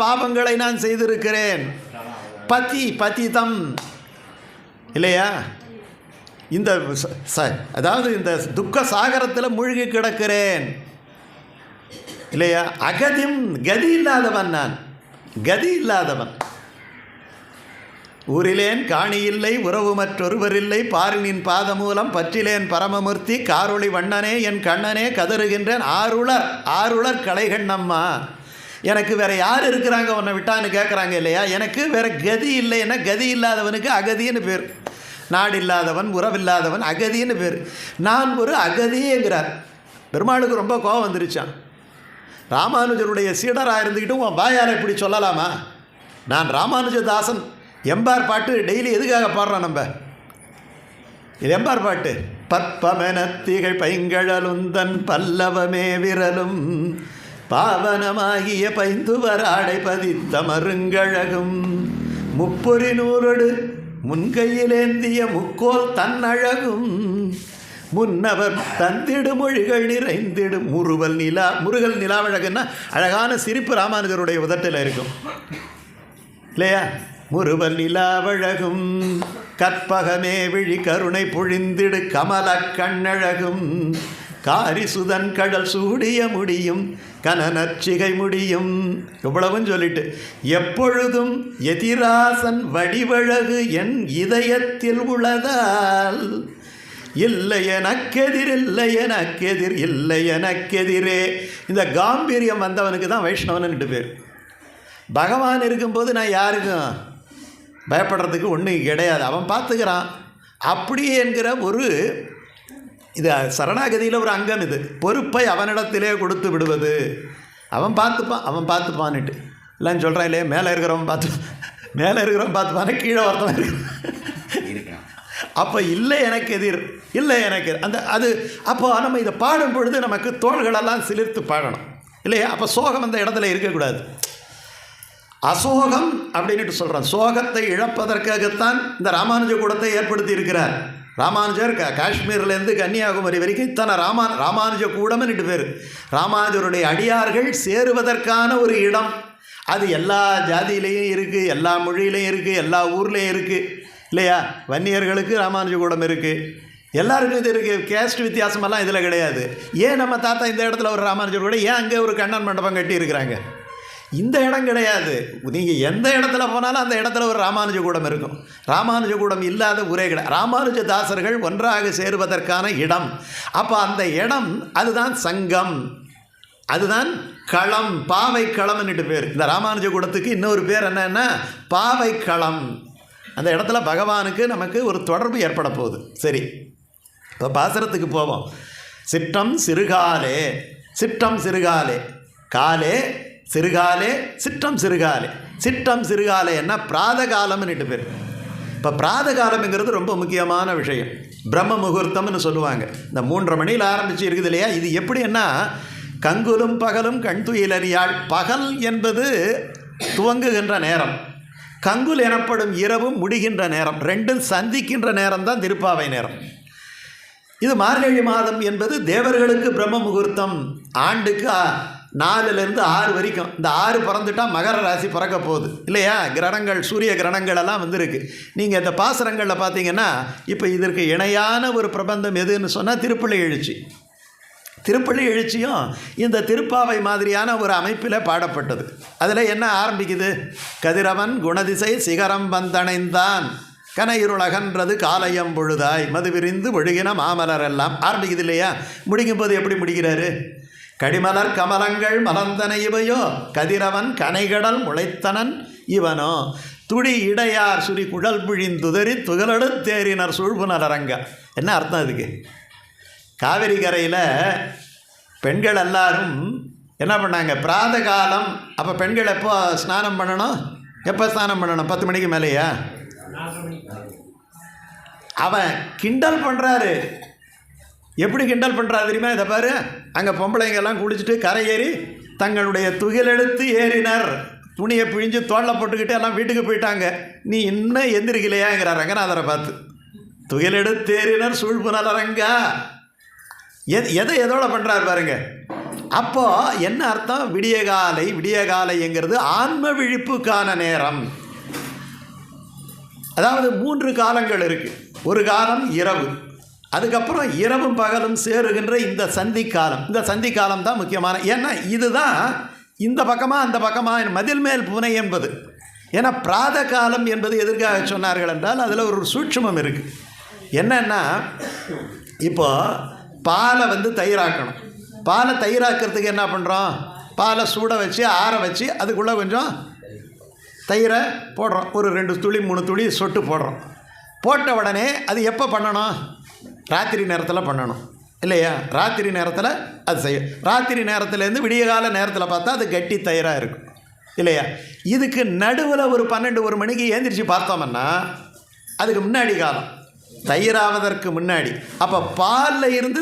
பாபங்களை நான் செய்திருக்கிறேன். பதி பதிதம். இல்லையா? இந்த ச- ச- அதாவது இந்த துக்க சாகரத்தில் மூழ்கி கிடக்கிறேன். இல்லையா? அகதிம் கதி இல்லாதவன் நான். கதி இல்லாதவன். ஊரிலேன் காணியில்லை உறவு மற்றொருவரில்லை பாரினின் பாதமூலம் பற்றிலேன் பரமமூர்த்தி காரொளி வண்ணனே என் கண்ணனே கதறுகின்றேன். ஆருளர் ஆருளர் கலைகண்ணம்மா எனக்கு வேற யார் இருக்கிறாங்க உன்னை விட்டான்னு கேட்குறாங்க இல்லையா? எனக்கு வேற கதி இல்லைன்னா கதி இல்லாதவனுக்கு அகதின்னு பேர். நாடு இல்லாதவன் உறவில்லாதவன் அகதின்னு பேர். நான் ஒரு அகதிங்கிறார் பெருமாளுக்கு ரொம்ப கோபம் வந்துருச்சான் ராமானுஜருடைய சீடராக இருந்துக்கிட்டு உன் பாயாரை இப்படி சொல்லலாமா? நான் ராமானுஜதாசன். எம்பார் பாட்டு டெய்லி எதுக்காக பாடுறோம் நம்ம? இது எம்பார் பாட்டு. பற்பமெனத்திகை பைங்கழலுந்தன் பல்லவமே விரலும். பாவனமாகிய பைந்துவர் ஆடை பதித்த மருங்கழகும். முப்பொறி நூலோடு முன்கையிலேந்திய முக்கோல் தன்னழகும். முன்னவர் தந்திடு மொழிகள் நிறைந்திடு முறுவல் நிலா முருகல் நிலாவழகுன்னா அழகான சிரிப்பு ராமானுஜருடைய உதட்டில் இருக்கும். இல்லையா? முருவல் நிலாவழகும் கற்பகமே விழி கருணை பொழிந்திடு கமல கண்ணழகும். காரிசுதன் கடல் சூடிய முடியும் கனநற்சிகை முடியும். இவ்வளவும் சொல்லிட்டு எப்பொழுதும் எதிராசன் வடிவழகு என் இதயத்தில் உளதால் இல்லை எனக்கெதிர் இல்லை எனக்கெதிர் இல்லை எனக்கெதிரே. இந்த காம்பீரியம் வந்தவனுக்கு தான் வைஷ்ணவன்னு பேர். பகவான் இருக்கும்போது நான் யாருக்கும் பயப்படுறதுக்கு ஒன்றும் கிடையாது. அவன் பார்த்துக்கிறான். அப்படி என்கிற ஒரு இது சரணாகதியில் ஒரு அங்கம் இது. பொறுப்பை அவனிடத்திலே கொடுத்து விடுவது. அவன் பார்த்துப்பான் அவன் பார்த்துப்பான்னுட்டு. இல்லைன்னு சொல்கிறான் இல்லையே மேலே இருக்கிறவன் பார்த்து மேலே இருக்கிறவன் பார்த்துப்பான கீழே ஒருத்தவன் இருக்கான். அப்போ இல்லை எனக்கு எதிர் இல்லை எனக்கு. அந்த அது அப்போ நம்ம இதை பாடும் பொழுது நமக்கு தோள்களெல்லாம் சிலிர்த்து பாடணும். இல்லையா? அப்போ சோகம் அந்த இடத்துல இருக்கக்கூடாது. அசோகம் அப்படின்ட்டு சொல்கிறான் சோகத்தை இழப்பதற்காகத்தான் இந்த ராமானுஜ கூடத்தை ஏற்படுத்தி இருக்கிறார். ராமானுஜர் க காஷ்மீர்லேருந்து கன்னியாகுமரி வரைக்கும் இத்தனை ராமா ராமானுஜ கூடம்னுட்டு பேர். ராமானுஜருடைய அடியார்கள் சேருவதற்கான ஒரு இடம். அது எல்லா ஜாதியிலையும் இருக்குது எல்லா மொழியிலையும் இருக்குது எல்லா ஊர்லேயும் இருக்குது இல்லையா? வன்னியர்களுக்கு ராமானுஜ கூடம் இருக்குது எல்லாருக்கும் இது இருக்குது கேஸ்ட் வித்தியாசமெல்லாம் இதில் கிடையாது. ஏன் நம்ம தாத்தா இந்த இடத்துல ஒரு ராமானுஜர் கூட ஏன் அங்கே ஒரு கண்ணன் மண்டபம் கட்டி இருக்கிறாங்க இந்த இடம் கிடையாது. நீங்கள் எந்த இடத்துல போனாலும் அந்த இடத்துல ஒரு ராமானுஜ கூடம் இருக்கும். ராமானுஜ கூடம் இல்லாத ஒரே கிடையாது ராமானுஜ தாசர்கள் ஒன்றாக சேருவதற்கான இடம். அப்போ அந்த இடம் அதுதான் சங்கம். அதுதான் களம் பாவை களம்னுட்டு பேர். இந்த ராமானுஜ கூடத்துக்கு இன்னொரு பேர் என்னன்னா பாவை களம் அந்த இடத்துல பகவானுக்கு நமக்கு ஒரு தொடர்பு ஏற்பட போகுது. சரி. இப்போ பாசரத்துக்கு போவோம். சிற்றம் சிறுகாலே சிற்றம் சிறுகாலே. காலே சிறுகாலே சிற்றம் சிறுகாலே. சிற்றம் சிறுகாலே என்ன? பிராத காலம்னுட்டு பேர். இப்போ பிராத காலம்ங்கிறது ரொம்ப முக்கியமான விஷயம். பிரம்ம முகூர்த்தம்னு சொல்லுவாங்க. இந்த மூன்றரை மணியில் ஆரம்பித்து இருக்குது இல்லையா? இது எப்படின்னா கங்குலும் பகலும் கண் துயிலறியாள். பகல் என்பது துவங்குகின்ற நேரம். கங்குல் எனப்படும் இரவும் முடிகின்ற நேரம். ரெண்டும் சந்திக்கின்ற நேரம் தான் திருப்பாவை நேரம். இது மார்கழி மாதம் என்பது தேவர்களுக்கு பிரம்ம முகூர்த்தம். ஆண்டுக்கு நாலுலேருந்து ஆறு வரைக்கும். இந்த ஆறு பிறந்துட்டா மகர ராசி பிறக்க போகுது. இல்லையா? கிரணங்கள் சூரிய கிரகணங்கள் எல்லாம் வந்திருக்கு. நீங்கள் இந்த பாசுரங்களில் பார்த்தீங்கன்னா இப்போ இதற்கு இணையான ஒரு பிரபந்தம் எதுன்னு சொன்னால் திருப்பள்ளி எழுச்சி. திருப்பள்ளி எழுச்சியும் இந்த திருப்பாவை மாதிரியான ஒரு அமைப்பில் பாடப்பட்டது. அதில் என்ன ஆரம்பிக்குது? கதிரவன் குணதிசை சிகரம் வந்தணைந்தான். கனையிருளகன்றது காலையம் பொழுதாய். மது விரிந்து ஒழுகின மாமலர் எல்லாம் ஆரம்பிக்குது இல்லையா? முடிக்கும் போது எப்படி முடிக்கிறாரு? கடிமலர் கமலங்கள் மலர்ந்தன இவையோ கதிரவன் கனைகடல் முளைத்தனன் இவனோ. துடி இடையார் சுரி குழல் பிழிந்துதறி துகளடு தேறினர் சூழ்புணர் அரங்க என்ன அர்த்தம் அதுக்கு காவிரி கரையில் பெண்கள் எல்லாரும் என்ன பண்ணாங்க? பிராத காலம் அப்போ பெண்கள் எப்போ ஸ்நானம் பண்ணணும்? எப்போ ஸ்நானம் பண்ணணும்? பத்து மணிக்கு மேலேயா? அவன் கிண்டல் பண்ணுறாரு எப்படி கிண்டல் பண்ணுறா தெரியுமா? இதை பாரு. அங்கே பொம்பளைங்கெல்லாம் குளிச்சுட்டு கரை ஏறி தங்களுடைய துகிலெடுத்து ஏறினர். துணியை பிழிஞ்சு தோளில் போட்டுக்கிட்டு எல்லாம் வீட்டுக்கு போயிட்டாங்க. நீ இன்னும் எந்திரிக்கலையாங்கிற ரங்கநாதரை பார்த்து. துகிலெடுத்து ஏறினர் சூழ்பு நலரங்கா எது எதை எதோட பண்ணுறாரு பாருங்க. அப்போது என்ன அர்த்தம்? விடியகாலை விடியகாலைங்கிறது ஆன்ம விழிப்புக்கான நேரம். அதாவது மூன்று காலங்கள் இருக்குது ஒரு காலம் இரவு அதுக்கப்புறம் இரவும் பகலும் சேருகின்ற இந்த சந்தி காலம் இந்த சந்தி காலம் தான் முக்கியமான ஏன்னா இதுதான் இந்த பக்கமாக அந்த பக்கமாக மதில் மேல் பூனை என்பது. ஏன்னா பிராத காலம் என்பது எதற்காக சொன்னார்கள் என்றால் அதில் ஒரு சூட்சுமம் இருக்குது என்னன்னா இப்போது பாலை வந்து தயிராக்கணும். பாலை தயிராக்கிறதுக்கு என்ன பண்ணுறோம் பாலை சூட வச்சு ஆற வச்சு அதுக்குள்ளே கொஞ்சம் தயிரை போடுறோம். ஒரு ரெண்டு துளி மூணு துளி சொட்டு போடுறோம். போட்ட உடனே அது எப்போ பண்ணணும்? ராத்திரி நேரத்தில் பண்ணணும். இல்லையா? ராத்திரி நேரத்தில் அது செய்யும் ராத்திரி நேரத்துலேருந்து விடியகால நேரத்தில் பார்த்தா அது கட்டி தயிராக இருக்கும். இல்லையா? இதுக்கு நடுவில் ஒரு பன்னெண்டு ஒரு மணிக்கு ஏந்திரிச்சு பார்த்தோம்னா அதுக்கு முன்னாடி காலம். தயிராவதற்கு முன்னாடி. அப்போ பாலில் இருந்து